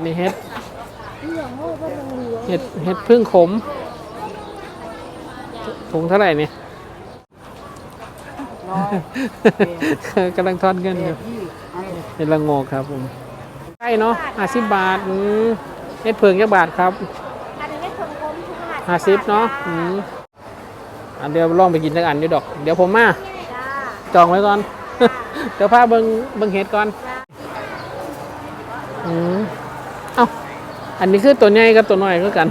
อันนี้เห็ด เห็ดเห็ดพึ่งขม ถุงเท่าไหร่นี่กำลังทอนเงินอยู่เห็ดละโงกครับผมใช่เนาะห้าสิบบาทอืมเห็ดเพิงจักบาทครับอันนี้ไม่ทนกลมทุกขนาดห้าสิบเนาะอืมอันเดี๋ยวลองไปกินสักอันอยู่ดอก เดี๋ยวผมมาจ้าจองไว้ก่อน เดี๋ยวพาเบิงเบิงเห็ดก่อน อืมเอ้า อันนี้คือตัวใหญ่กับตัวน้อยคือกัน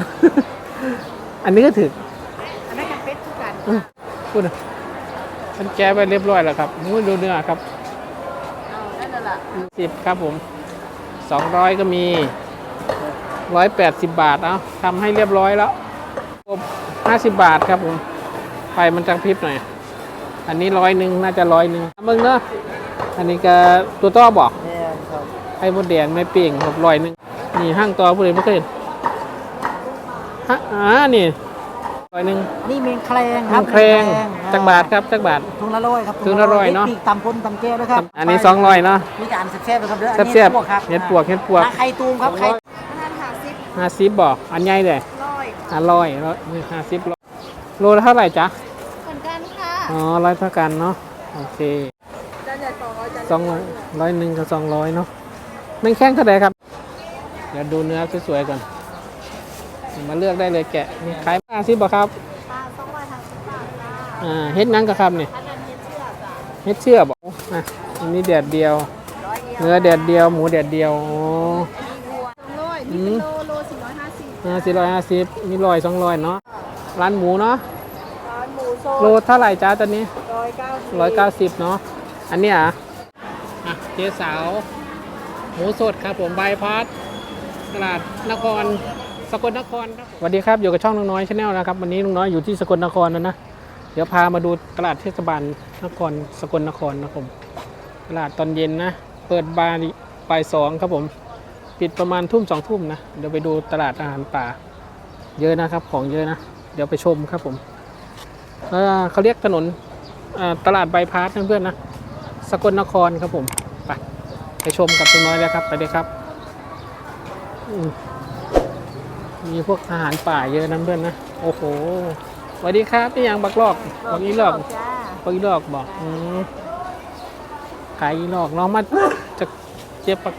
อันนี้ก็ถืออันนั้นกันเป็ดทุกกันพูดนะมันแก้ไปเรียบร้อยแล้วครับมูดูเนื้อครับเอานั่นน่ะสิบครับผมสองร้อยก็มีร้อยแปดสิบบาทเอาทำให้เรียบร้อยแล้วห้าสิบบาทครับผมไฟมันจังพริบหน่อย อันนี้ร้อยหนึ่งน่าจะร้อยหนึ่งมึงเนาะอันนี้ก็ตัวต้อบอกแม่นครับไอ้มดแดงไม่เปลี่ยงครับร้อยหนึ่ง นี่ห้างต่อผู้ใดไม่เคยเห็นฮะอ่านี่ร้อยหนึ่งนี่เมนแคลงคห้ารังบแครงอ่จักบาทครับจักบาท ถุงละร้อยครับถุงละร้อยเนอะ ปีกตำพ้นตำแก้วด้วยครับอันนี้สองร้อยเนาะมีจานแซ่บๆเลยครับเด้ออันนี้แซ่บพวกครับๆเห็ดปวกเห็ดปวก อ่าไข่ตูมครับไข่อันนั้นหาซิปห้าสิบบอกอันใหญ่เลยร้อยห้าร้อยร้อยห้าสิบโลละเท่าไหร่จ๊ะ เหมือนกันค่ะอ๋อร้อยเท่ากันเนาะโอเคจานใหญ่สองร้อยจานสองร้อยร้อยหนึ่งกับสองร้อยเนาะแม่งแข้งเท่าไหร่ครับ เดี๋ยวดูเนื้อสวยๆก่อน มาเลือกได้เลยแกะนี่ขายห้าสิบบอกครับปลาสองร้อยห้าสิบบาทจ้าอ่าเฮ็ดนังกับครับนี่อันนั้นเฮ็ดเชื่อจ้ะเฮ็ดเชื่อบอกอะอันนี้แดดเดียว ร้อยเดียวเนื้อแดดเดียว หมูแดดเดียวอ๋อมีวัวสองร้อยนี่เป็นโลโลสี่ร้อยห้าสิบห้าสี่ร้อยห้าสิบมีร้อยสองร้อยเนาะร้านหมูเนาะร้านหมูโซโลเท่าไหร่จ้าตอนนี้ ร้อยเก้าสิบร้อยเก้าสิบเนาะ อันเนี้ยอะอะเจ๊สาว หมูสดครับผมบายพาส ตลาดนครสกลนครครับสวัสดีครับอยู่กับช่องน้องน้อยชาแนลนะครับวันนี้น้องน้อยอยู่ที่สกลนครนะนะเดี๋ยวพามาดูตลาดเทศบาลนครสกลนครนะครับผมตลาดตอนเย็นนะ เปิดบาร์บ่ายสองครับผมปิดประมาณทุ่มสองทุ่มนะเดี๋ยวไปดูตลาดอาหารป่า เยอะนะครับของเยอะนะ เดี๋ยวไปชมครับผมเขาเรียกถนนตลาดบายพาสเพื่อนๆนะสกลนครครับผมไปไปชมกับตัวน้อยแล้วครับไปเลยครับ มมีพวกอาหารป่าเยอะนะเพื่อนนะ โอ้โหสวัสดีครับพี่ยังบักลอกบักอีลอกจ้าบักอีลอกบอกอืมขายอีลอกน้องมาจากเจ็บปัก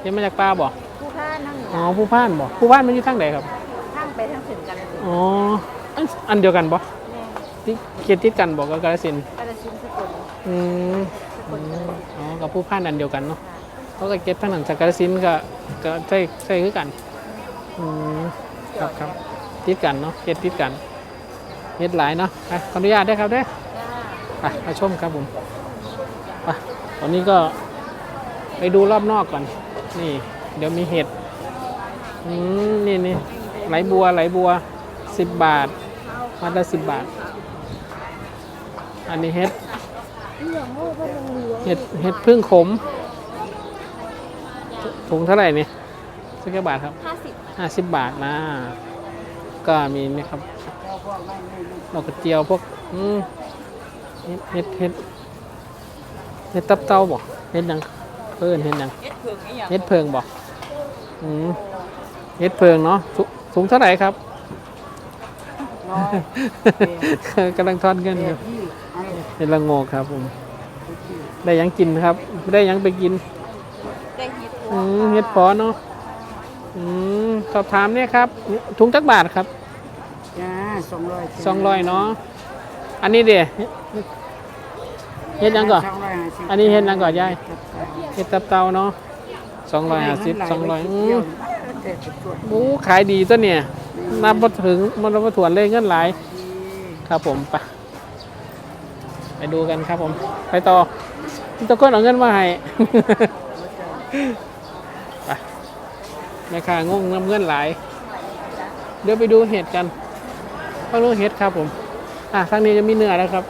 เจ็บมาจากปลาบอกผู้ค้านั่งอ๋อผู้พ่านบอกผู้พ่านมันอยู่ทางไหนครับนั่งไปทั้งถึงกันอ๋ออันอันเดียวกันบอกแม่ที่เกียรติดกันบอกกับกาลสินธุ์กระชินสกุลอืมสกุลอ๋อกับผู้พ่านอันเดียวกันเนาะ เขาก็เก็บทั้งหนังจากกระสินธุ์ก็ก็ใช่ใช่คือกันอืมครับครับติดกันเนาะเก็บติดกันเฮ็ดหลายเนาะไปขออนุญาตได้ครับเด้อจ้าไปมาชมครับผมไปตอนนี้ก็ไปดูรอบนอกก่อน นี่ เดี๋ยวมีเห็ดอืมนี่นี่ไหลบัวไหลบัวสิบบาทมัดละสิบบาท อันนี้เห็ดเห็ดเห็ดพึ่งขม ถุงเท่าไหร่นี่สักกี่บาทครับห้าสิบห้าสิบบาทนะ ก็มีนี่ครับดอกกระเจียวพวกอืมเห็ดเห็ดเห็ดเห็ดตับเต้าบ่เห็ดหยังเพิ่นเห็ดหยังเห็ดเพิงบ่อืมเห็ดเพิงเนาะถุถุงเท่าไหร่ครับร้อยกำลังทอนเงินอยู่ที่อันนี้เป็นละโงกครับผม ได้หยังกินครับ ได้หยังไปกินได้ฮิต อืมเฮ็ดพอเนาะอืมสอบถามเนี่ยครับ ถุงจักบาทครับจ้าสองร้อยสองร้อยเนาะอันนี้เดี๋ยเฮ็ดหยังก่อนสงร้ยห้าสิบอันนี้เฮ็ดหยังก่อนยายครับเฮ็ดตับเตาเนาะสองร้อยห้าสิบสองร้อยอืมเด็ดสุดโอ้ขายดีตัวเนี่ยนับมาถึงมันนับมาถวนเลยเงินหลายครับผมไปไปดูกันครับผม ไปต่อพี่ตะก้นเอาเงินมาให้ไป แม่ค้างงน้ำเงินหลาย เดี๋ยวไปดูเห็ดกันต้องดูเห็ดครับผมอะทางนี้จะมีเนื้อแล้วครับ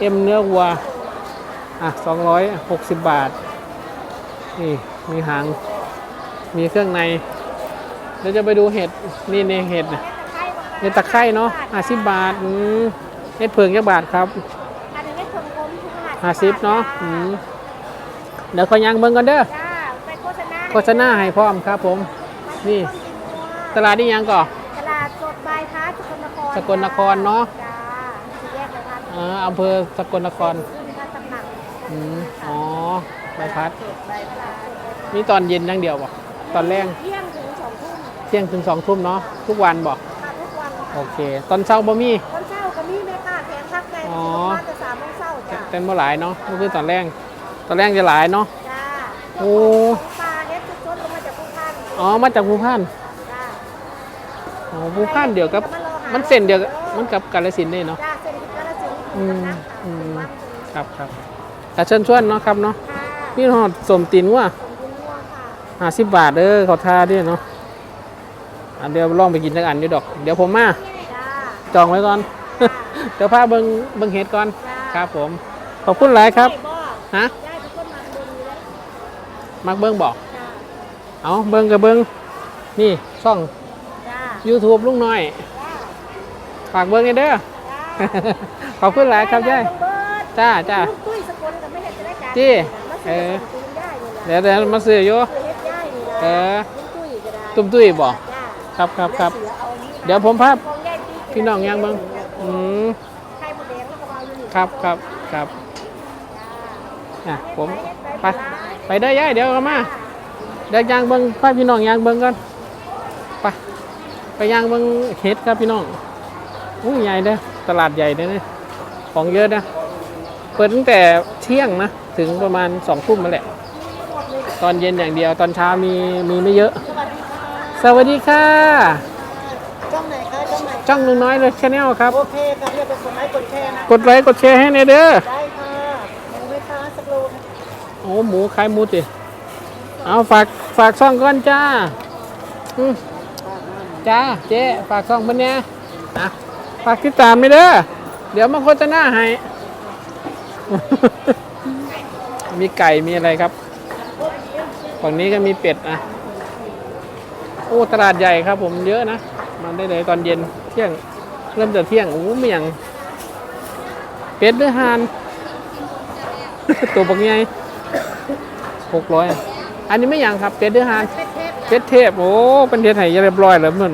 เอ็มเนื้อวัวอะสองร้อยหกสิบบาท นี่มีหาง มีเครื่องในเดี๋ยวจะไปดูเห็ด นี่ในเห็ดน่ะเห็ดตะไคร่เนาะห้าสิบบาทอืมเห็ดเผือกจักบาทครับอันนี้ไม่ทนกลมทุกขนาดห้าสิบเนาะอืมเดี๋ยวขอยางเบิ่งกันเด้อจ้าไปโฆษณาโฆฆษณาให้พร้อมครับผม นี่ ตลาดนี่ยังก่อ ตลาดสดบายพาสสกลนครสกลนครเนอะจ้าสี่แยกเลยครับอ่าอำเภอสกลนคร ขึ้นพระตำหนักอืมอ๋อใบพัด สดบายพาสมีตอนเย็นอย่างเดียวบ่ตอนแรกเที่ยงถึงสองทุ่มเที่ยงถึงสองทุ่มเนาะ ทุกวันบ่ค่ะทุกวันโอเค ตอนเช้าบ่มี คนเช่าก็มีแม่ค้าแถมพักไก่อ๋อ มาจะสามโมงเช้าจ้าเต้นบ่หลายเนาะนี่คือตอนแรก ตอนแรกจะหลายเนาะ จ้าโอ้ปลาเฮ็ดสดๆลงมาจากภูพาน อ๋อมาจากภูพานจ้าอ๋อภูพานเดียวกับจะารอหามันเส้นเดียวกับมันกับกาฬสินธุ์นี่เนาะ จ้าเศรษฐกิจกาฬสินธุ์อืมนักอืมค่ะครับครับแต่เชิญชวนเนาะครับเนาะค่ะพี่หอดสมตินว่าสมบูรณ์ม่วงค่ะห้าสิบบาทเด้อเขาทาด้วยเนาะอันเดี๋ยวลองไปกินสักอันอยู่ดอก เดี๋ยวผมมาจ้าจองไว้ก่อน เดี๋ยวพาเบิงเบิงเห็ดก่อนจ้าครับผม ขอบคุณหลายครับได้บ่ฮะได้ทุกคนมาดูเลยมักเบิงบอกจ้า เอาเบิงกับเบิงนี่ช่องจ้า YouTube ลุงน้อยจ้าฝากเบิงให้เด้อจ้าขอบคุณหลายครับยายเบิดจ้าจ้าลูกตุ้ยสกลกับไม่เห็นจะได้การจี้มาเอซื้ออสกุลได้นี่ล่ะเดี๋ยวเดี๋ยวมาซื้ออยู่ซื้อเฮ็ดได้นี่ล่ะเออลูกตุ้ยก็ได้ตุ้มตุ้ยบอกจ้าครับครับครับสืออานี่นะเดี๋ยวผมพาของยายตี้พี่น้องยังเบิงอืมไข่มดแดงแล้วก็เอาอยู่นี่ครับครับครับจ้าอะผมไปไปไปเด้อยายเดี๋ยวเอามา เดี๋ยวยางเบิงพาพี่น้องยางเบิงก่อนไปไปยางเบิงเห็ดครับพี่น้องอู้ใหญ่เด้อตลาดใหญ่เด้อเนี่ยของเยอะนะเปิดตั้งแต่เที่ยงนะถึงประมาณสองทุ่มมาแหละ ตอนเย็นอย่างเดียวตอนเช้ามีมีไม่เยอะ สวัสดีค่ะ จ้องไหนคะจ้องไหนจ้องลุงน้อยเลยชาแนลครับ โอเคค่ะเรียกเป็นคนไลค์กดแชร์นะกดไลค์กดแชร์ให้ในอยเด้อได้ค่ะหมูไหมคะสักโลโอ้หมูขายหมูติ เอาฝากฝากซ่องก่อนจ้าอืมจ้าเจ๊ฝากซ่องเพิ่นเนี่ยนะฝากติดตามไม่เด้อเดี๋ยวมาโฆษณาให้ มีไก่มีอะไรครับฝั่งนี้ก็มีเป็ดนะโอ้ตลาดใหญ่ครับผมเยอะนะมาได้เลยตอนเย็นเที่ยง เริ่มจากเที่ยงโอ้เมียง เป็ดหรือหาน ตัวบักใหญ่หกร้อย อันนี้ไม่ยังครับเป็ดหรือห่านเป็ดเทพโอ้เป็นเทศไห้เรียบร้อยแล้วมัน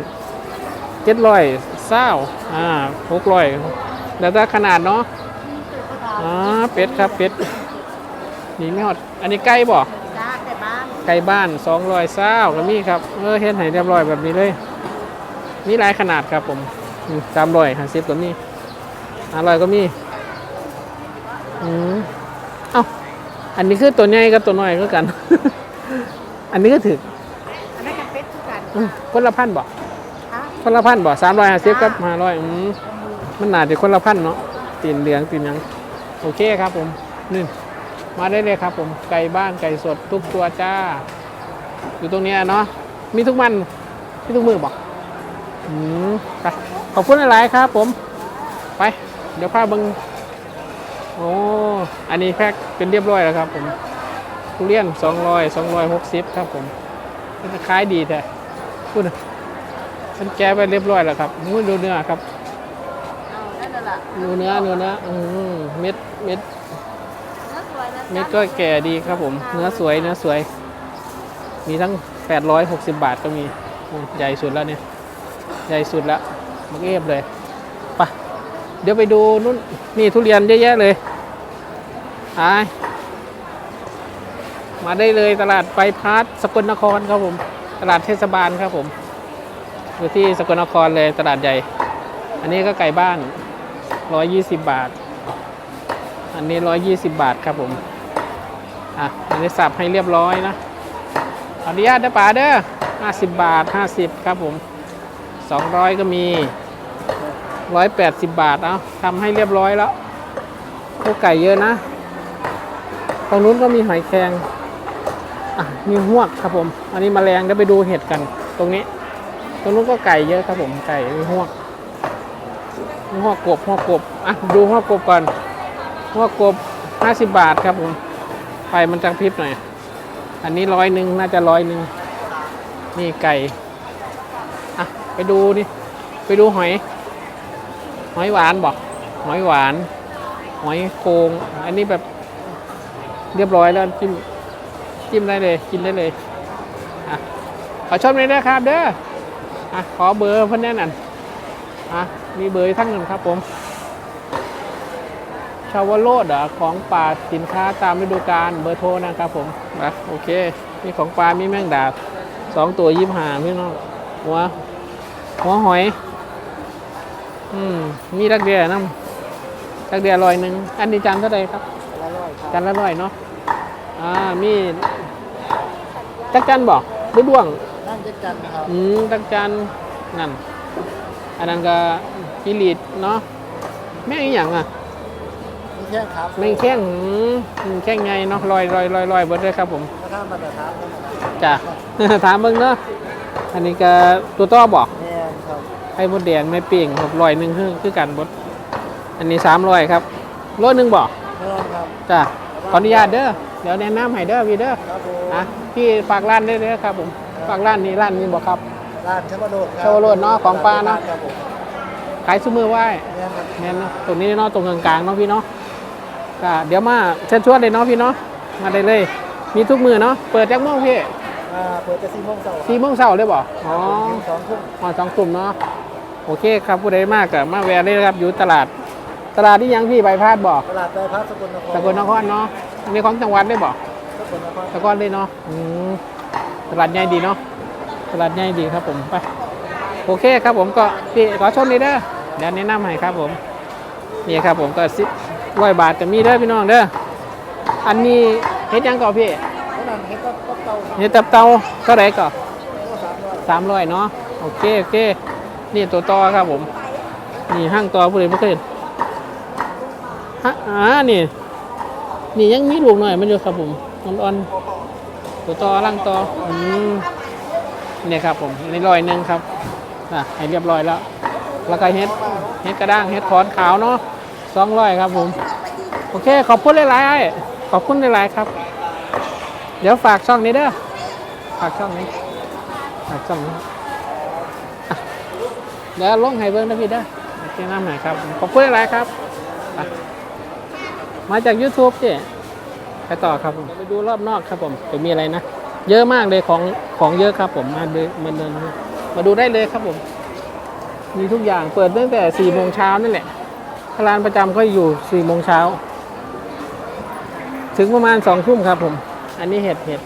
เจ็ดร้อยเศร้าอ่าหกร้อยแล้วแต่ขนาดเนาะอ่าเป็ดครับเป็ดนี่ไม่หอดอันนี้ไก่บ่จ้าแต่บ้านไก่บ้านสองร้อยเศร้าก็มีครับเออเฮ็ดให้เรียบร้อยแบบนี้เลยมีหลายขนาดครับผมสามร้อยห้าสิบก็มีห้าร้อยก็มีอืมเอ้าอันนี้คือตัวใหญ่กับตัวน้อยก็กัน อันนี้ก็ถึกอันนั้นกันเป็ดคือกันอืมคนละพันบ่ค่ะคนละพันบ่สามร้อยห้าสิบกับห้าร้อยอืมมันน่าจะคนละพันเนาะตีนเหลืองตีนหยังโอเคครับผมนี่มาได้เลยครับผมไก่บ้านไก่สดทุกตัวจ้า อยู่ตรงเนี้ยเนาะมีทุกมันมีทุกมือบอกอืมไปขอบคุณหลายๆครับ ผม ไป เดี๋ยวพาเบิงโอ้อันนี้แพ็คเป็นเรียบร้อยแล้วครับผม ทุเรียน200 260ครับผมมันจะขายดีแท้พูดนะฉันแก้ไปเรียบร้อยแล้วครับมูดูเนื้อครับเอาได้เลยล่ะดูเนื้อดูเนื้ออืมเม็ดเม็ดเนื้อสวยนะเม็ดก็แก่ดีครับผม เนื้อสวยเนื้อสวย มีทั้ง860บาทก็มีอืมใหญ่สุดแล้วเนี่ย ใหญ่สุดแล้วมักเอฟเลยไปเดี๋ยวไปดูนู่นนี่ทุเรียนเยอะแยะเลยไป มาได้เลยตลาดไปพาร์ทสกลนครครับผม ตลาดเทศบาลครับผม อยู่ที่สกลนครเลยตลาดใหญ่ อันนี้ก็ไก่บ้าน 120 บาท อันนี้ 120 บาทครับผม อะ อันนี้สับให้เรียบร้อยนะอนุญาตนะป๋าเด้อ50 บาท 50 ครับผม 200 ก็มี 180 บาท เอาทำให้เรียบร้อยแล้วพวกไก่เยอะนะตรงนู้นก็มีหอยแครง อะมีหวกครับผม อันนี้มแมลงเดี๋ยวไปดูเห็ดกัน ตรงนี้ ตรงนู้นก็ไก่เยอะครับผม ไก่มีหวกมีหวกกบหวกกบ อะดูหวกกบก่อนหัวกบ50บาทครับผมไฟมันจะพริบหน่อย อันนี้ร้อยหนึ่งน่าจะร้อยหนึ่งนี่ไก่ อะไปดูนี่ ไปดูหอย หอยหวานบอก หอยหวาน หอยโคง อันนี้แบบเรียบร้อยแล้วจิ้ม จิ้มได้เลย กินได้เลยอชมเลยนะครับเด้ออะขอเบอร์เพื่อนแน่นอนอะมีเบอร์อยู่ทั้งหนึ่งครับผมชาวโรดเหรอของป่าสินค้าตามฤดูกาลเบอร์โทรนะครับผมนะโอเค มีของปลา มีแมงดาสองตัวยี่ห้าพี่น้องหัวหัวหอย อืมมีรักเดียน้ำรักเดียลอยหนึ่งอันนี้จานเท่าไหร่ครับละร้อยครับจานละร้อยเนาะอ่ามี จักจันบอกหรือด้วงนั่งจักจันครับอืมจักจันนั่น อันนั้นก็กิริดเนาะแม่งอหย่างอะมีแค่ครับแม่งแข้งหืมอืมแข้งไงเนาะลอยลอยลอยลอยเบิดเลยครับผมราคามาตรฐานนะครับจ้ะถามเบิ่งเนาะอันนี้ก็ตัวต้อบอกแม่นครับไอ้บดแดงไม่เปลี่ยงครับลอยหนึ่งคือคือกันบดอันนี้สามร้อยครับโลหนึ่งบอกแม่นครับจ้ะ ขออนุญาตเด้อ เดี๋ยวแนะนำให้เด้อพี่เด้อครับผมอะพี่ฝากร้านได้เลยครับผม ฝากร้านนี้ร้านนี้บอกครับ ร้านชาวโรดครัชาวโรดเนาะของปลาเนาะครับผมขายซุ้มมือไหว้แม่นครับแน่นเนาะตรงนี้เนาะตรงกลางๆเนาะพี่เนาะก็เดี๋ยวมาเชิญชวนเลยเนาะพี่เนาะ มาได้เลย มีทุกมือเนาะ เปิดจากโมงพี่อ่าเปิดจะสี่โมงเช้าสี่โมงเช้าเลยบ่อ๋อถึงสองทุ่มมาสองกลุ่มเนาะ โอเคครับผู้ใดมากกับมาแวะเลยนะครับอยู่ตลาด ตลาดที่ยังพี่ใบพาดบ่ตลาดไตรพัฒน์สกลนครสกลนครเนาะอันนี้ของจังหวัดได้บ่สกลนครสกลเลยเนาะอืมตลาดใหญ่ดีเนาะตลาดใหญ่ดีครับผมไปโอเคครับผมก็พี่ขอชมนี่เด้อเดี๋ยวแนะนำให้ครับผมนี่ครับผมก็สิร้อยบาทจะมีเด้อพี่น้องเด้ออันนี้เฮ็ดหยังก่อพี่เพราะนั้นเห็ดก็ก็เตาเฮ็ดตับเตาเท่าไหร่ก่อก็สามร้อยสามร้อยเนาะโอเคโอเคนี่ตัวต่อครับผม นี่ห้างต่อผู้ใดไม่เคยเห็น ฮะอ่านี่ นี่ยังมีลูกหน่อยมันอยู่ครับผมอ่อนๆตัวต่อล่างต่ออืมเนี่ยครับผมในรอยหนึ่งครับอะให้เรียบร้อยแล้ว แล้วก็เฮ็ดเฮ็ดกระด้างเฮ็ดขอนขาวเนาะสองร้อยครับผม โอเค ขอบคุณหลายๆไอขอบคุณหลายๆครับ เดี๋ยวฝากช่องนี้เด้อฝากช่องนี้ฝากช่องนี้เดี๋ยวลงให้เบิ้งนะพี่เด้อเจ้าน้ำหน่อยครับ ขอบคุณหลายๆครับ มาจาก YouTube เจ้ไปต่อครับผมไปดูรอบนอกครับผมจะมีอะไรนะ เยอะมากเลยของของเยอะครับผมมาเดินมาเดินมาดูได้เลยครับผม มีทุกอย่างเปิดตั้งแต่4ี่โมงเช้านั่นแหละร้านประจำก็อยู่4ี่โมงเช้า ถึงประมาณสองทุ่มครับผม อันนี้เห็ดเห็ด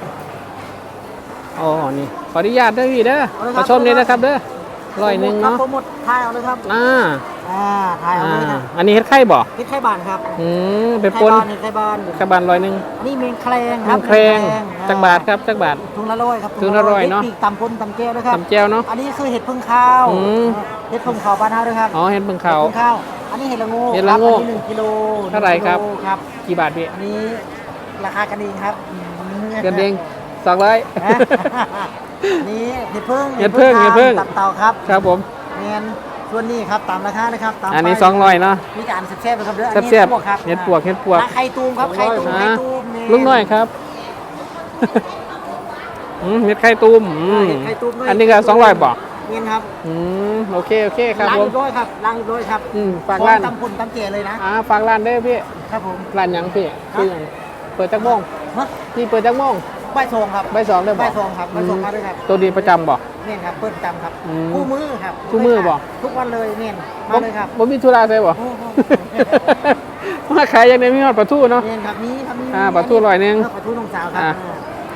อ๋อนี่ขออนุญาตเด้อพี่เด้อขอชมเลยนะครับเด้อร้อยหนึ่งเนาะโปรโมททายเอาเลยครับอ่า อ่าทายเอาอ่าเลยครับอันนี้เห็ดไข่บ่พริกไข่บานครับอืมเป็นไข่ปนบานนี่ไข่บานกระบาลร้อยหนึ่งอันนี้เมงแคลงคมัรับนเครงอ่จักบาทครับจักบาทถุงละร้อยครับถุงละร้อยเนอะห็ดปีกตำปนตำแก้วด้วยครับตำแจวเนาะอันนี้คือเห็ดพึ่งข้าวอืมเห็ดพึ่งข้าวบ้านเฮาด้วยครับอ๋อเห็ดเบิ่งเขาห็ดพึ่งข้าวอันนี้เห็ดละโงูเห็ดละโง่อันนี้หนึ่งกิโลเท่าไหร่ครับหนึ่งกิโลครับกี่บาทพี่อันนี้ราคากันเองครับอืมเกินเองสองร้อยฮะอันนี้เห็ดพึ่งเห็ดพึ่งข้าวเห็ดพึ่งตับเต่าครับครับผมเงิน ส่วนนี้ครับตามราคานะครับตามอันนี้ป้ายสองร้อยเนาะมีการแซ่บๆนะครับเด้ออันนี้แซ่บปวกครับเห็ดปวกเห็ดปวกอ่าไข่ตูมครับไข่ตูมอ่าไข่ตูมนี่ลุงน้อยครับอืมเห็ดไข่ตูมอืมเห็ดไข่ตูมด้วยอันนี้ก็สองร้อยบ่เงินครับอืมโอเคโอเคครับล้างผมเรียบร้อยครับล้างเรียบร้อยครับอืมฝากร้านพอมตำปุ่นตำเจเลยนะอ่าฝากร้านได้อพี่ครับผมร้านหยังพี่ครับชื่อหยังเปิดจักโมงมะพี่เปิดจักโมง ใบายทองครับใบายสองได้บ่ใบายทองครับใบายทองมาด้วยครับตัวดีประจำบ่เนี่ยครับเปิ้ลจำครับอืมคู่มือครับคู่มือบ่ ทุกวันเลยเนี่ยมาเลยครับบ่มีธุระใช่บ่โอ้โห มาขายอย่างนี้มีฮอดปลาทูเนาะ เนี่ยครับนี้ครับนี้อ่าปลาทูร้อยหนึ่ง ปลาทูน้องสาวครัอ่า บ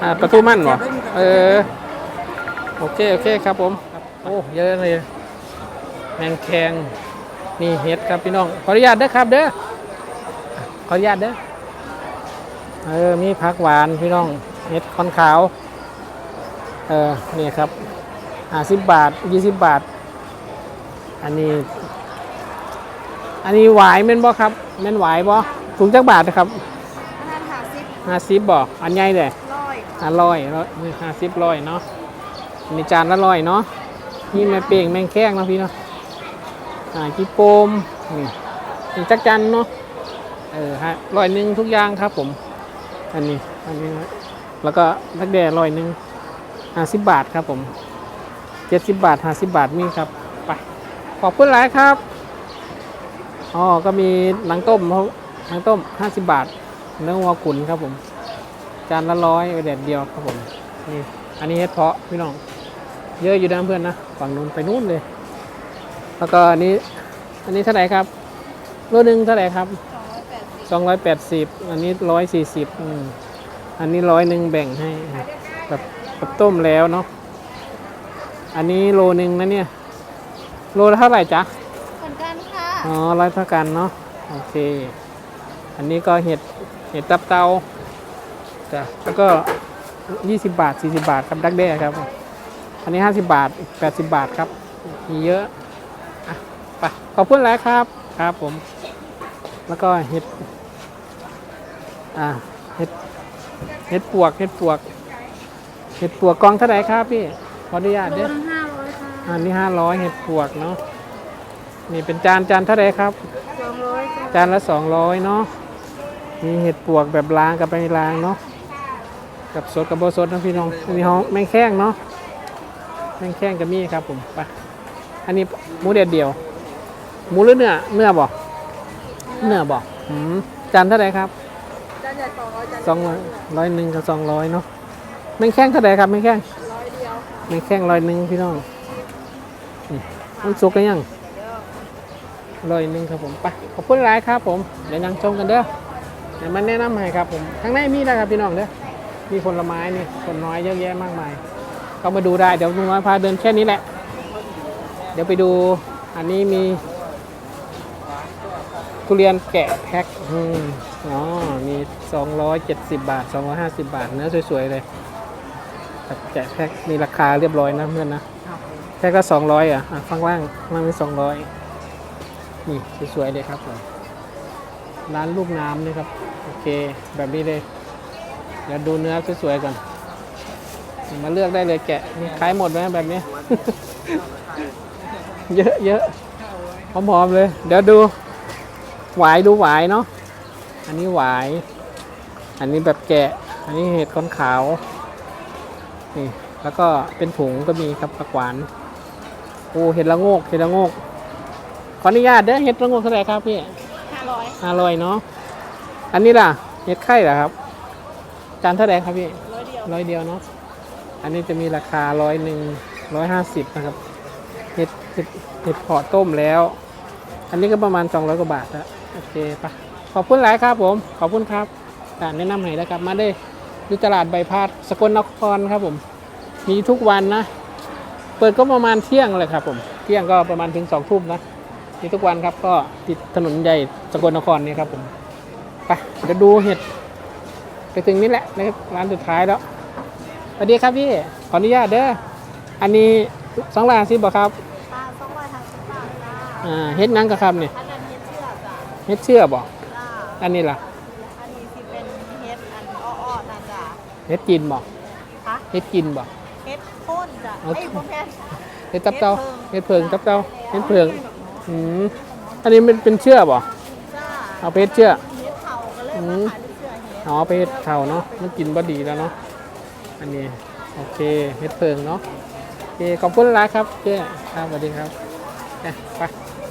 อ่าปลาทูมั่นบ่เออ โอเค โอเคครับผม โอ้เยอะเลยแมงแคงนี่เห็ดครับพี่น้อง ขออนุญาตเด้อครับเด้อขออนุญาตเด้อเออมีผักหวานพี่น้อง เห็ดคอนขาว เออนี่ครับห้าสิบบาทยี่สิบบาท อันนี้ อันนี้หวายแม่นบ่ครับแม่นหวายบ่ถุงจักบาทนะครับอาหารหาซิปห้าสิบบ่อันใหญ่เลยร้อยห้าร้อยร้อยห้าสิบร้อยเนาะอันนี้จานละร้อยเนาะนี่แม่เป่งแมงแข้งเนาะพี่เนาะอ่าจีโปมนี่นี่จักจันเนาะเออฮะร้อยหนึ่งทุกอย่างครับผม อันนี้ อันนี้นะ แล้วก็ทักแด่ร้อยหนึ่งห้าสิบบาทครับผมเจ็ดสิบบาทห้าสิบบาทมีครับไปขอบคุณหลายครับอ๋อก็มีหนังต้มเขาหนังต้มห้าสิบบาท เนื้อวัวขุนครับผม จานละร้อยแดดเดียวครับผมนี่อันนี้เฮ็ดเพาะพี่น้อง เยอะอยู่นะเพื่อนนะฝั่งนู้นไปนู้นเลย แล้วก็อันนี้อันนี้เท่าไหร่ครับโลหนึ่งเท่าไหร่ครับสองร้อยแปดสิบอันนี้ร้อยสี่สิบอั นนี้ร้อยหนึ่งแบ่งให้แบบแบบต้มแล้วเนาะ อันนี้โลหนึ่งนะเนี่ย โลละเท่าไหร่จ๊ะเหมือนกันค่ะ อ๋อร้อยเท่ากันเนาะ โอเค อันนี้ก็เห็ดเห็ดตับเตาจ้ะแล้วก็ยี่สิบบาทสี่สิบาทครับดักแด้ครับ อันนี้ห้าสิบาทแปดสิบาทครับ มีเยอะอะไปขอบคุณแล้วครับครับผม แล้วก็เห็ด อ่าเห็ด เห็ดปวกเห็ดปวกเห็ดปวกกองเท่าไหร่ครับพี่ขออนุญาตโลเด้อละห้าร้อยค่ะอันนี้ห้าร้อยเห็ดปวกเนาะนี่เป็นจานจานเท่าไหร่ครับ สองร้อยค่ะจานละสองร้อยเนาะมีเห็ดปวกแบบล้างกับไม่ล้างเนาะกับสดกับโบสดนะพี่น้องมีห้องแมงแข้งเนาะแมงแข้งกับมีครับผมไปอันนี้หมูเด็ดเดียวหมูหรือเนื้อเนื้อบ่เนื้อบ่อืมจานเท่าไหร่ครับ จานใหญ่สองร้อยจานสองร้อยร้อยหนึ่งกับสองร้อยเนาะแมงแข้งเท่าไหร่ครับแมงแข้งร้อยเดียวค่ะแมงแข้งร้อยหนึ่งพี่น้องนี่มันสุกกันยังร้อยหนึ่งครับผมไปขอบคุณหลายครับผมเดี๋ยวยังชมกันเด้อเดี๋ยวมันแนะนำให้ครับผมข้างในมีนะครับพี่น้องเด้อมีผลไม้นี่ผลน้อยเยอะแยะมากมายก็มาดูได้เดี๋ยวลุงน้อยพาเดินแค่นี้แหละ เดี๋ยวไปดูอันนี้มี ทุเรียนแกะแพ็คอืมอ๋อ มี 270 บาท 250 บาท เนื้อสวยๆเลยแบบแกะแพ็ค มีราคาเรียบร้อยนะเพื่อนนะ แพ็คละ200อะอะข้างล่างข้างล่างมี 200 นี่สวยๆเลยครับผมร้านลูกน้ำนี่ครับ โอเค แบบนี้เลย เดี๋ยวดูเนื้อสวยๆก่อน มาเลือกได้เลยแกะมีขายหมดไหมแบบนี้ เยอะเยอะหอมๆเลย เดี๋ยวดู หวายดูหวายเนาะ อันนี้หวาย อันนี้แบบแกะ อันนี้เห็ดค้อนขาว นี่ แล้วก็เป็นถุงก็มีครับผักหวาน โอ้เห็ดละโงก เห็ดละโงก ขออนุญาตเด้อเห็ดละโงกเท่าไหร่ครับพี่ห้าร้อยอร่อยเนาะ อันนี้ล่ะ เห็ดไข่เหรอครับ จานเท่าไหร่ครับพี่ร้อยเดียวร้อยเดียวเนาะ อันนี้จะมีราคาร้อยหนึ่งร้อยห้าสิบนะครับ เห็ด เห็ด เห็ดเพาะต้มแล้วอันนี้ก็ประมาณสองร้อยกว่าบาทแล้ว โอเคปะขอบคุณหลายครับผม ขอบคุณครับการแนะนำให้นะครับ มาได้ดูตลาดใบพาดสกลนครครับผม มีทุกวันนะ เปิดก็ประมาณเที่ยงเลยครับผม เที่ยงก็ประมาณถึงสองทุ่มนะ มีทุกวันครับ ก็ติดถนนใหญ่สกลนครเนี่ยครับผมไปเดี๋ยวดูเห็ดไปถึงนี่แหละนะครับร้านสุดท้ายแล้วสวัสดีครับพี่ ขออนุญาตเด้อ อันนี้สองร้อยห้าสิบบ่ครับปลาสองร้อยห้าสิบบาทจ้าอ่าเฮ็ดหนังกะครับเนี่ย อันนั้น เฮ็ดเชือกจ้ะเฮ็ดเชื่อบ่จ้าอันนี้ล่ะอันนี้สิเป็นเฮ็ดอันอ้อๆนั่นจ้ะเฮ็ดกินบ่คะเฮ็ดกินบ่เฮ็ดโค่นจ้ะเอาเอ้ยบ่แม่นเฮ็ดตับเตาเฮ็เฮ็ดดเพิเพิงงตับเตาเฮ็ดเพิงอืมอันนี้มันเป็นเชื่อบ่จ้าเอาไปเฮ็ดเชื่อ เฮ็ดเผาก็เลยอืมามขายเป็นเชือกเฮ็ดอ๋อไปเฮ็ดเข่าเนาะมันกินบ่ดีแล้วเนาะอันนี้โอเคเฮ็ดเพิงเนาะโอเคขอบคุณหลายครับเจ้ครับสวัสดีครับอะไป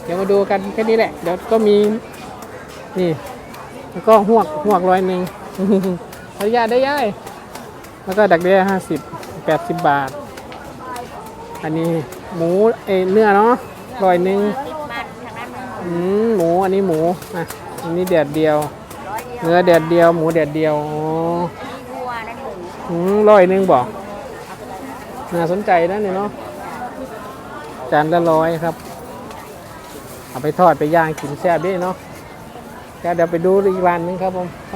เดี๋ยวมาดูกันแค่นี้แหละ เดี๋ยวก็มี นี่แล้วก็หวกหวกร้อยหนึ่งขออนุญาตได้ย่ายแล้วก็ดักเบี้ยห้าสิบแปดสิบบาท อันนี้หมูเอเนื้อเนาะร้อยหนึ่งอืมหมูอันนี้หมูอะอันนี้แดดเดียว เนื้อแดดเดียว หมูแดดเดียวอ๋ออืมร้อยหนึ่งบอกน่าสนใจนะนี่เนาะจานละร้อยครับ เอาไปทอดไปย่างกินแซ่บดีเนาะ เดี๋ยวไปดูอีกร้านหนึงครับผมไป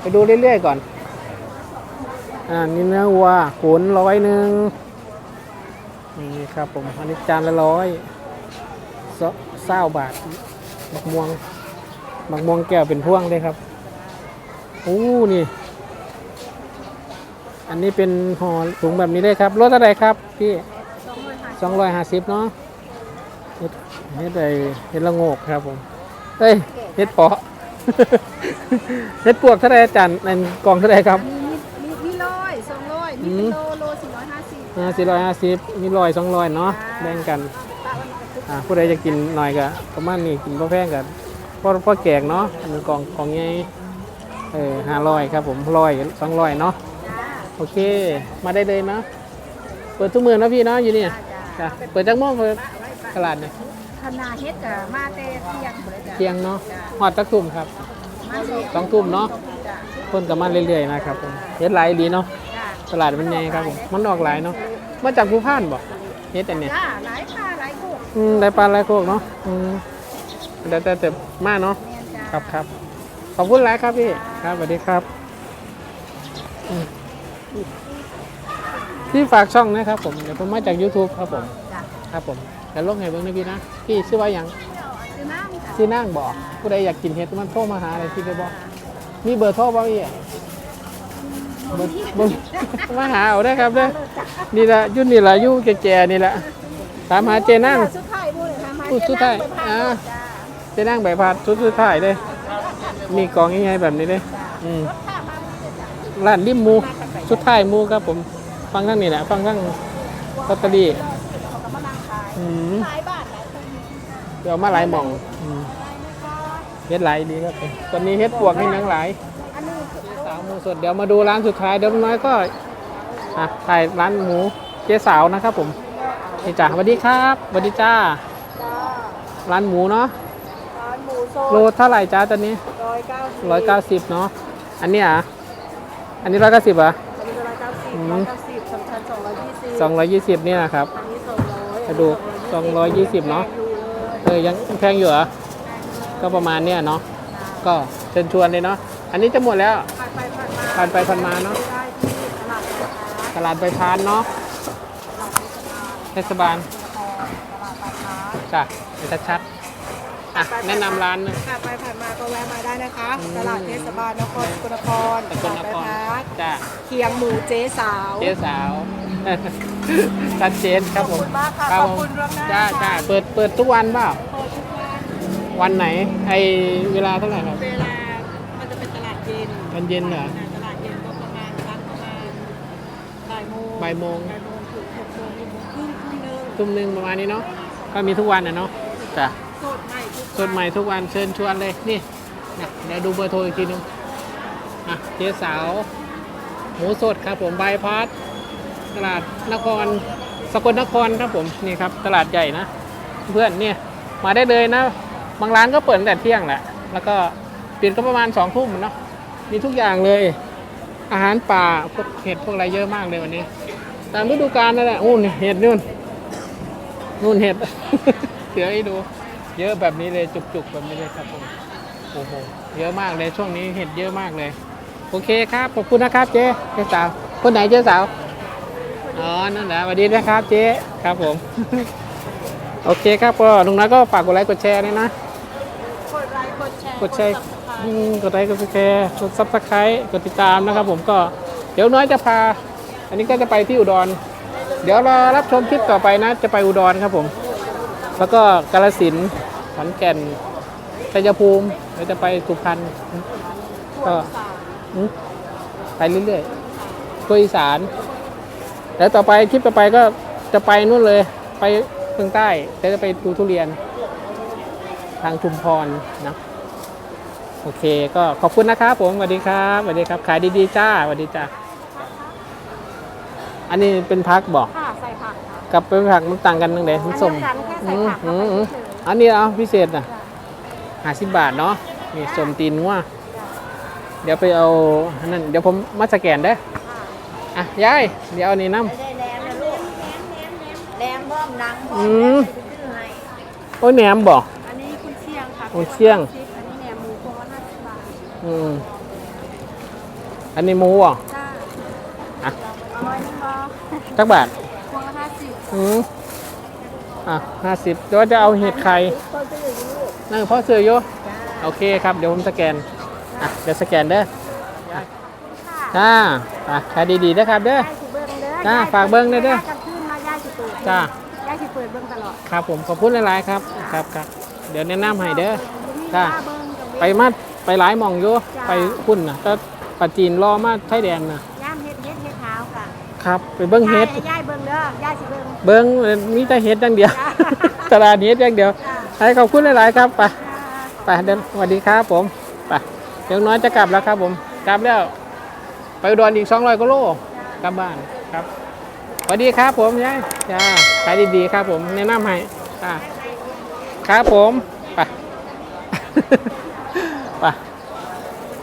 ไปดูเรื่อยๆก่อน อ่า นี่เนื้อวัวขนร้อยหนึ่งนี่ครับผม อันนี้จานละร้อยเศร้าบาทบักม่วงบักม่วงแก้วเป็นพ่วงเลยครับอู้นี่ อันนี้เป็นห่อถุงแบบนี้เลยครับรถอะไรครับพี่สองร้อยห้าสิบสองร้อยห้าสิบเนาะเฮ็ดเฮ็ดไอเฮ็ดละโงกครับผม เอ้ยเฮ็ดเปาะเฮ็ดปวกเท่าไรอาจารย์ในกล่องเท่าไรครับ มีมีมีร้อยสองร้อยมีอืเป็นมโลโลสี่ร้อยห้าสิบอ่าสี่ร้อยห้าสิบมีร้อยสองร้อยเนาะแบ่งกันปลามันกระตุกอ่าผู้ใดจะกินหน่อยก็ประมาณนี้กินพ่อแพงกันพ่อพ่อแกงเนาะอันนี้กล่องกล่องใหญ่เออห้าร้อยครับผมร้อยสองร้อยเนาะจ้าโอเค มาได้เลยเนาะเปิดทุกมือเนาะพี่เนาะอยู่นี่จ้าจ้าจ้ะเปิดจักโมงเปิดตลาดเนี่ย คณะเฮ็ดกับมาแต่เที่ยงเลยจ้ะเที่ยงเนาะหอดตักทุ่มครับ มาเลยสองทุ่มเนาะ จ้าคนกับมาเรื่อยๆนะครับผมเฮ็ดหลายดีเนาะจ้าตลาดมันใหญ่ครับผมมันออกหลายเนาะมาจากภูพานบ่เฮ็ดอันเนี้ย จ้าหลายปลาหลายคู่อืมได้ปลาหลายโคกเนาะอืมแต่แต่แต่มาเนาะแม่นจ้าครับครับขอบคุณหลายครับพี่ครับสวัสดีครับอืมพี่ฝากช่องนะครับผมเดี๋ยวผมมาจาก YouTube ครับผมจ้า ครับผมแล้วลงให้เบิ่งนะพี่นะพี่ชื่อว่าหยังคือน้ำจ้าชื่อนางบอกผู้ใดอยากกินเห็ดมันโทรมาหาอะไรพี่ได้บอกมีเบอร์โทรบ่พี่เบอร์เบอร์มาหาเอาได้ครับเด้อนี่ละอยุ่นนี่ละอยุ่แก่ๆนี่ละตามหาเจนั่ง สุดท้ายพูดเลยค่ะมาพูดสุดท้ายอ่าจ้าเจนั่งใบพัดชุดสุดท้ายเลยมีกองง่ายๆแบบนี้เลยอืมร้านริมหมู ชุดท้ายหมูครับผม ฟังทั้งนี้แหละ ฟังทั้งลอตเตอรี่ อืมหลายบาทหลายคนเดี๋ยวมาหลายหม่องอืมเฮ็ดหลายดีครับผมตอนนี้เฮ็ดปวกให้นังหลายอันนี้คือสาวหมูสดเดี๋ยวมาดูร้านสุดท้ายเดี๋ยวลุงน้อยก็อะถ่ายร้านหมูเจ๊สาวนะครับผมนี่จ้าสวัสดีครับสวัสดีจ้า จ้าร้านหมูเนาะร้านหมูโซโลเท่าไหร่จ้าตอนนี้ร้อยเก้าสิบร้อยเก้าสิบเนาะอันนี้อะอันนี้ร้อยเก้าสิบอะอันนี้ร้อยเก้าสิบอืมร้อยเก้าสิบสำคัญสองร้อยยี่สิบสองร้อยยี่สิบนี่นะครับ กระดูกสองร้อยยี่สิบเนาะเออยังแพงอยู่เหรอ ก็ประมาณเนี้ยเนาะก็เชิญชวนเลยเนาะอันนี้จะหมดแล้วผ่านไปผ่านมาผ่านไปผ่านมาเนาะได้ที่ตลาดนะคะตลาดไปพานเนาะเทศบาลตลาดปลาค้าจ้ะเดี๋ยวชัดๆอะแนะนำร้านหนึงผ่านไปผ่านมาก็แวะมาได้นะคะอืมตลาดเทศบาลนครสกลนครตะกลนครตลาดไปพักจ้ะเคียงหมูเจ๊สาว เจ๊สาว ชัดเจนครับผมขอบคุณมากค่ะรับขอบผมคุณล่วงหน้าจ้าค่ะจ้าเปิดเปิดทุกวันเปล่าเปิดทุกวันวันไหนไอเวลาเท่าไหร่ครับเวลามันจะเป็นตลาดเย็นวันเย็นเหรอตลาดเย็นก็ประมาณสักประมาณบ่ายโมงบ่ายโมงบ่ายโมงถึงหกโมงหกโมงครึ่งครึ่งหนึงทุ่มหนึ่งประมาณนี้เนาะก็มีทุกวันนะเนาะจ้ะสดใหม่ทุกสดใหม่ทุกวันเชิญชวนเลยนี่นะเดี๋ยวดูเบอร์โทรอีกทีนึงอะเจ๊สาวหมูสดครับผมบายพาส ตลาดนครสกลนครครับผมนี่ครับตลาดใหญ่นะเพื่อนเนี่ยมาได้เลยนะ บางร้านก็เปิดตั้งแต่เที่ยงแหละแล้วก็ปิดก็ประมาณสองทุ่มเนาะมีทุกอย่างเลย อาหารป่าพวกเห็ดพวกอะไรเยอะมากเลยวันนี้ ตามฤดูกาลนั่นแหละอู้นเห็ดนู่นนู่นเห็ดเดี๋ยวให้ดู เยอะแบบนี้เลยจุกๆแบบนี้เลยครับผมโอ้โหเยอะมากเลยช่วงนี้เห็ดเยอะมากเลย โอเคครับขอบคุณนะครับเจ๊เจ๊สาวคนไหนเจ๊สาว อ๋อ นั่นแหละสวัสดีนะครับเจ๊ครับผม โอเคครับก็ลุงน้อยก็ฝากกดไลค์กดแชร์ด้วยนะ กดไลค์กดแชร์กดแชร์ก Subscribe อืมกดไลค์กดแชร์กดซับสไครต์กดติดตามนะครับผมก็เดี๋ยวน้อยจะพา อันนี้ก็จะไปที่อุดร เดี๋ยวรอรับชมคลิปต่อไปนะ จะไปอุดรครับผม แล้วก็กาลสินธุ์ขอนแก่นชัยภูมิแล้วจะไปสุพรรณก็อืมไปเรื่อยๆตัวอีสาน แล้วต่อไปคลิปต่อไปก็จะไปนู่นเลย ไปทางใต้แล้วจะไปดูทุเรียน ทางชุมพรนะโอเค ก็ขอบคุณนะครับผมสวัสดีครับสวัสดีครับ ขายดีๆจ้าสวัสดีจ้าอันนี้เป็นพักบอกค่ะใส่ผักค่ะกับเป็นผักมันต่างกันตรงไหนมันส้มอันเดียวกันแค่ใส่ผักอืมเข้าไปอืมเฉยๆอันนี้เอาพิเศษนะห้าสิบบาทเนาะนี่สมตีนงัวเดี๋ยวไปเอาอันนั่นเดี๋ยวผมมาสแกนได้อ อะยายเดี๋ยวเอานี่น้ไม่ได้แรงนะลูกแรงบ้อมหนังบ้ออืมมขึ้นให้โอ้ยแหนมบอกอันนี้คุณเชียงค่ะคุณเชียง อันนี้แหนมหมูพวงละห้าสิบบาทอืมอันนี้หมูอะจ้าอะร้อยหนึงบอจักบาทพวงละห้าสิบอืมอะห้าสิบเดี๋ยวจะเอาเห็ดไข่ต้นจะอยู่ลูกนั่นพ่อซื้ออยู่จ้า โอเคครับ เดี๋ยวผมสแกน อะ เดี๋ยวสแกนเด้อ จ้าอะขายดีๆนะครับเด้อย่ายสิเบิ้งเด้อจ้าย่ยฝากเบิ่งเด้อเด้อย่ายกลางคืนมาย่ายสิเปิดจ้าย่ายสิเปิดเบิ้งตลอดครับผมขอบคุณหลายๆครับครับครับเดี๋ยวแนะนำให้เด้อ จ้า จ้าเบิ้งกับไปมาไปหลายหมองอยู่จ้าไปพุ่นนะก็ปัจจีนรอมาไทยแดนนะย่ามเฮ็ดเฮ็ดเฮ็ดเท้าค่ะครับ ไปเบิ้งเฮ็ดย่ายย่ายเบิ้งเด้อย่ายสิเบิ้งเบิ้งมีแต่เฮ็ดอย่างเดียวจ้าตลาดเฮ็ดอย่างเดียวจ้า ให้ขอบคุณหลายๆครับไปจ้าไปเดินสวัสดีครับผมไปเดี๋ยวน้อยจะกลับแล้วครับผม กลับแล้ว ไปอุดรอีก 200กิโลกลับบ้านครับสวัสดีครับผมยายจ้าขายดีๆครับผมแนะนำให้จ้าครับผมไปไป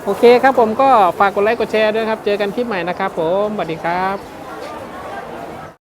โอเคครับผมก็ฝากกดไลค์กดแชร์ด้วยครับ เจอกันคลิปใหม่นะครับผมสวัสดีครับ